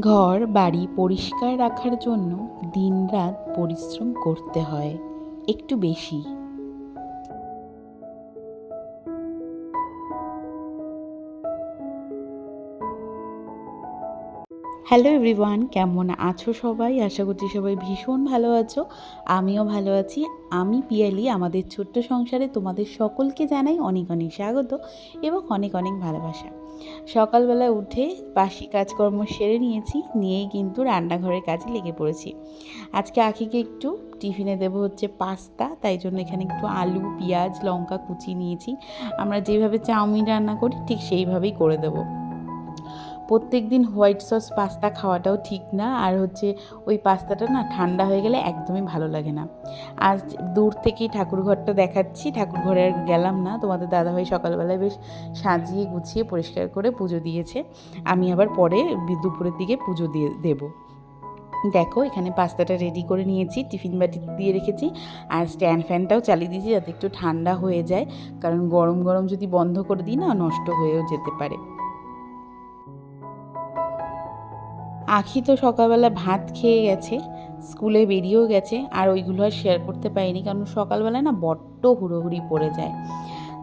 ঘর বাড়ি পরিষ্কার রাখার জন্য দিনরাত পরিশ্রম করতে হয় একটু বেশি। হ্যালো এভরিওয়ান, কেমন আছো সবাই? আশা করছি সবাই ভীষণ ভালো আছো। আমিও ভালো আছি। আমি পিয়ালি, আমাদের ছোট্ট সংসারে তোমাদের সকলকে জানাই অনেক অনেক স্বাগত এবং অনেক অনেক ভালোবাসা। সকালবেলা উঠে বাসি কাজকর্ম সেরে নিয়েছি, নিয়েই কিন্তু রান্নাঘরের কাজে লেগে পড়েছি। আজকে আখিকে একটু টিফিনে দেব হচ্ছে পাস্তা, তাই জন্য এখানে একটু আলু, পেঁয়াজ, লঙ্কা কুচি নিয়েছি। আমরা যেভাবে চাউমিন রান্না করি, ঠিক সেইভাবেই করে দেবো। প্রত্যেক দিন হোয়াইট সস পাস্তা খাওয়াটাও ঠিক না। আর হচ্ছে ওই পাস্তাটা না ঠান্ডা হয়ে গেলে একদমই ভালো লাগে না। আজ দূর থেকেই ঠাকুরঘরটা দেখাচ্ছি। ঠাকুরঘরে আর গেলাম না। তোমাদের দাদাভাই সকালবেলায় বেশ সাজিয়ে গুছিয়ে পরিষ্কার করে পুজো দিয়েছে। আমি আবার পরে দুপুরের দিকে পুজো দিয়ে দেবো। দেখো, এখানে পাস্তাটা রেডি করে নিয়েছি, টিফিন বাটি দিয়ে রেখেছি। আর স্ট্যান্ড ফ্যানটাও চালিয়ে দিয়েছি যাতে একটু ঠান্ডা হয়ে যায়। কারণ গরম গরম যদি বন্ধ করে দিই না, নষ্ট হয়েও যেতে পারে। আখি তো সকালবেলা ভাত খেয়ে গেছে, স্কুলে বেরিয়েও গেছে, আর ওইগুলো আর শেয়ার করতে পারিনি কারণ সকালবেলায় না বড্ড হুড়োহুড়ি পড়ে যায়।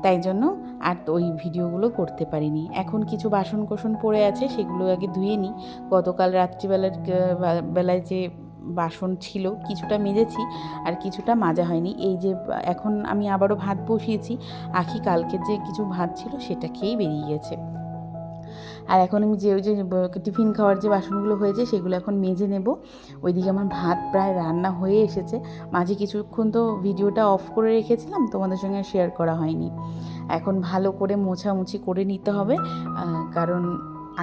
তাই জন্য আর ওই ভিডিওগুলো করতে পারিনি। এখন কিছু বাসন কোসন পড়ে আছে, সেগুলো আগে ধুয়ে নিই। গতকাল রাত্রিবেলার বেলায় যে বাসন ছিল, কিছুটা মেজেছি আর কিছুটা মাজা হয়নি। এই যে এখন আমি আবারও ভাত বসিয়েছি। আখি কালকের যে কিছু ভাত ছিল, সেটা খেয়েই বেরিয়ে গেছে। আর এখন আমি যে ওই যে টিফিন খাওয়ার যে বাসনগুলো হয়েছে, সেগুলো এখন মেজে নেব। ওইদিকে আমার ভাত প্রায় রান্না হয়ে এসেছে। মাঝে কিছুক্ষণ তো ভিডিওটা অফ করে রেখেছিলাম, তোমাদের সঙ্গে শেয়ার করা হয়নি। এখন ভালো করে মোছামুছি করে নিতে হবে কারণ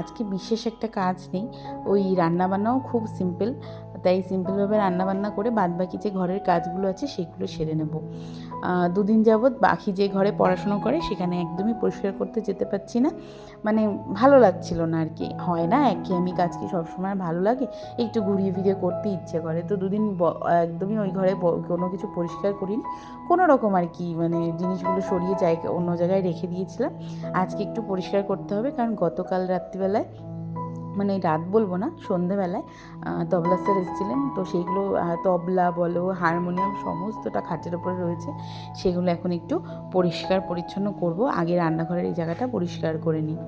আজকে বিশেষ একটা কাজ নেই। ওই রান্নাবান্নাও খুব সিম্পল। তাই সিম্পলভাবে রান্নাবান্না করে বাদবাকি যে ঘরের কাজগুলো আছে সেগুলো সেরে নেব। দুদিন যাবৎ বাকি যে ঘরে পড়াশুনো করে সেখানে একদমই পরিষ্কার করতে যেতে পারছি না। মানে ভালো লাগছিল না আর কি। হয় না একঘেয়েমি কাজ কি সবসময় ভালো লাগে? একটু ঘুরিয়ে ফিরিয়ে করতে ইচ্ছে করে। তো দুদিন একদমই ওই ঘরে কোনো কিছু পরিষ্কার করিনি। কোনো রকম আর কি মানে জিনিসগুলো সরিয়ে জায়গা, অন্য জায়গায় রেখে দিয়েছিলাম। আজকে একটু পরিষ্কার করতে হবে কারণ গতকাল রাত্রিবেলায় মানে রাত বলব না, সন্ধেবেলায় তবলা স্যার এসেছিলেন। তো সেইগুলো তবলা বলো, হারমোনিয়াম সমস্তটা খাটের ওপরে রয়েছে। সেগুলো এখন একটু পরিষ্কার পরিচ্ছন্ন করব। আগে রান্নাঘরের এই জায়গাটা পরিষ্কার করে নিই।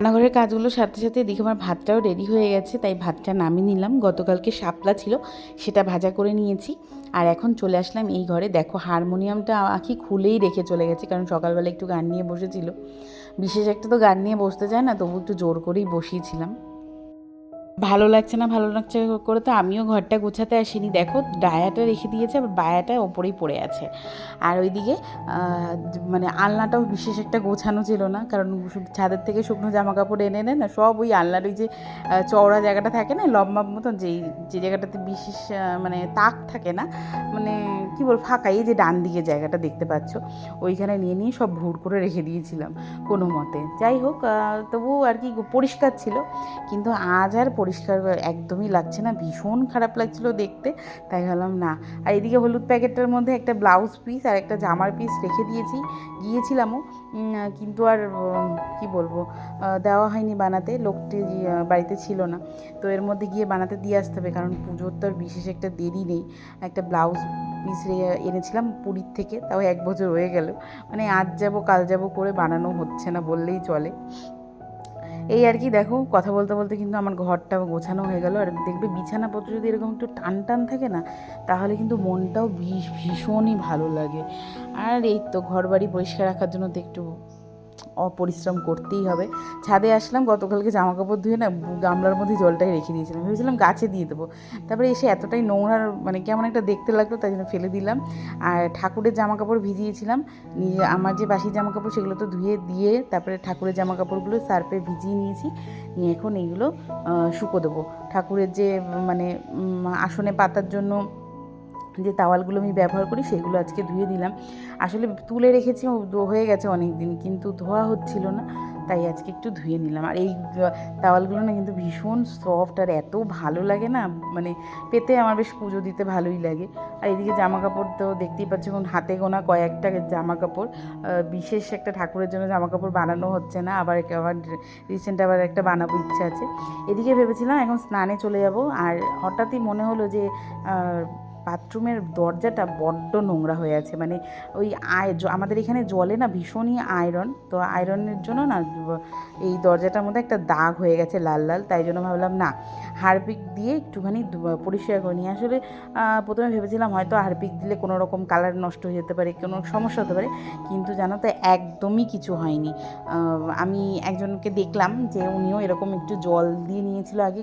রান্নাঘরের কাজগুলোর সাথে সাথে এদিকে আমার ভাতটাও রেডি হয়ে গেছে, তাই ভাতটা নামিয়ে নিলাম। গতকালকে শাপলা ছিল, সেটা ভাজা করে নিয়েছি। আর এখন চলে আসলাম এই ঘরে। দেখো, হারমোনিয়ামটা আঁকি খুলেই রেখে চলে গেছে, কারণ সকালবেলা একটু গান নিয়ে বসেছিল। বিশেষ একটা তো গান নিয়ে বসতে যায় না, তবু একটু জোর করেই বসিয়েছিলাম। ভালো লাগছে না, ভালো লাগছে করে তো আমিও ঘরটা গোছাতে আসিনি। দেখো, ডায়াটা রেখে দিয়েছে, আবার বায়াটা ওপরেই পড়ে আছে। আর ওইদিকে মানে আলনাটাও বিশেষ একটা গোছানো ছিল না, কারণ ছাদের থেকে শুকনো জামা কাপড় এনে নেয় না, সব ওই আলনার ওই যে চওড়া জায়গাটা থাকে না, লম্বা মতন, যেই, যে জায়গাটাতে বিশেষ মানে তাক থাকে না মানে কী বল ফাঁকা, এই যে ডান দিকে জায়গাটা দেখতে পাচ্ছ, ওইখানে নিয়ে নিয়ে সব ভুর করে রেখে দিয়েছিলাম, কোনো মতে। যাই হোক তবু আর কি পরিষ্কার ছিল, কিন্তু আজ আর পরিষ্কার একদমই লাগছে না, ভীষণ খারাপ লাগছিল দেখতে, তাই ভাবলাম না। আর এদিকে হলুদ প্যাকেটটার মধ্যে একটা ব্লাউজ পিস আর একটা জামার পিস রেখে দিয়েছি, গিয়েছিলামও কিন্তু আর কি বলব দেওয়া হয়নি বানাতে, লোকটি বাড়িতে ছিল না, তো এর মধ্যে গিয়ে বানাতে দিয়ে আসতে হবে, কারণ পুজোর তো আর বিশেষ একটা দেরি নেই। একটা ব্লাউজ পিস এনেছিলাম পুরীর থেকে, তাও এক বছর হয়ে গেল মানে আজ যাব কাল যাব করে বানানো হচ্ছে না বললেই চলে। এই আর কি দেখো, কথা বলতে বলতে কিন্তু আমার ঘরটা গোছানো হয়ে গেল। আর দেখবে বিছানাপত্র যদি এরকম একটু টান টান থাকে না, তাহলে কিন্তু মনটাও ভীষণই ভালো লাগে। আর এই তো ঘর বাড়ি পরিষ্কার রাখার জন্য তো একটু অপরিশ্রম করতেই হবে। ছাদে আসলাম, গতকালকে জামা কাপড় ধুয়ে না গামলার মধ্যে জলটাই রেখে দিয়েছিলাম। ভেবেছিলাম গাছে দিয়ে দেবো। তারপরে এসে এতটাই নোংরার মানে কেমন একটা দেখতে লাগল তাই জন্য ফেলে দিলাম। আর ঠাকুরের জামা কাপড় ভিজিয়েছিলাম। নিজে আমার যে বাসি জামা কাপড় সেগুলো তো ধুয়ে দিয়ে তারপরে ঠাকুরের জামা কাপড়গুলো সার্ফে ভিজিয়ে নিয়েছি। নিয়ে এখন এইগুলো শুকো দেবো। ঠাকুরের যে মানে আসনে পাতার জন্য যে তাওয়ালগুলো আমি ব্যবহার করি, সেগুলো আজকে ধুয়ে দিলাম আসলে তুলে রেখেছি হয়ে গেছে অনেক দিন কিন্তু ধোয়া হচ্ছিল না, তাই আজকে একটু ধুয়ে নিলাম। আর এই তাওয়ালগুলো না কিন্তু ভীষণ সফট আর এত ভালো লাগে না মানে পেতে আমার বেশ পুজো দিতে ভালোই লাগে। আর এদিকে জামা কাপড় তো দেখতেই পাচ্ছি, এখন হাতে গোনা কয়েকটা জামা কাপড় বিশেষ একটা ঠাকুরের জন্য জামা কাপড় বানানো হচ্ছে না, আবার আবার রিসেন্ট আবার একটা বানাবো ইচ্ছা আছে। এদিকে ভেবেছিলাম এখন স্নানে চলে যাব, আর হঠাৎই মনে হলো যে বাথরুমের দরজাটা বড্ড নোংরা হয়ে আছে। মানে ওই আয় আমাদের এখানে জলে না ভীষণই আয়রন। তো আয়রনের জন্য না এই দরজাটার মধ্যে একটা দাগ হয়ে গেছে লাল লাল। তাই জন্য ভাবলাম, না, হারপিক দিয়ে একটুখানি পরিষ্কার করে নিয়ে আসলে প্রথমে ভেবেছিলাম হয়তো হারপিক দিলে কোনো রকম কালার নষ্ট হয়ে যেতে পারে, কোনো সমস্যা হতে পারে। কিন্তু জানো তো, একদমই কিছু হয়নি। আমি একজনকে দেখলাম যে উনিও এরকম একটু জল দিয়ে নিয়েছিল আগে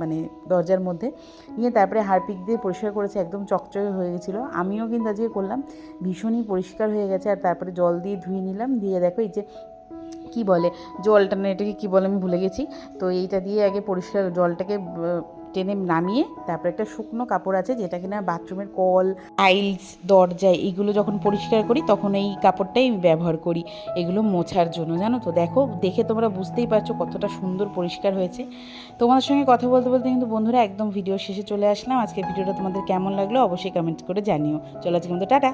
মানে দরজার মধ্যে। নিয়ে তারপরে হারপিক দিয়ে পরিষ্কার করেছে, একদম চকচকে হয়ে গেছিল। আমিও কিন্তু আজকে করলাম, ভীষণই পরিষ্কার হয়ে গেছে। আর তারপরে জল দিয়ে ধুয়ে নিলাম, দিয়ে দেখো এই যে কি বলে, জলটা না এটাকে কী বলে আমি ভুলে গেছি। তো এইটা দিয়ে আগে পরিষ্কার জলটাকে টেনে নামিয়ে তারপরে একটা শুকনো কাপড় আছে যেটা কিনা বাথরুমের কল আইলস দরজা এইগুলো যখন পরিষ্কার করি তখন এই কাপড়টাই ব্যবহার করি। এগুলো মোছার জন্য, জানো তো? দেখো, দেখে তোমরা বুঝতেই পারছ কতটা সুন্দর পরিষ্কার হয়েছে। তোমাদের সঙ্গে কথা বলতে বলতে কিন্তু বন্ধুরা একদম ভিডিও শেষে চলে আসলাম। আজকে ভিডিওটা তোমাদের কেমন লাগল অবশ্যই কমেন্ট করে জানিও। চলো আজকে কিন্তু টাটা!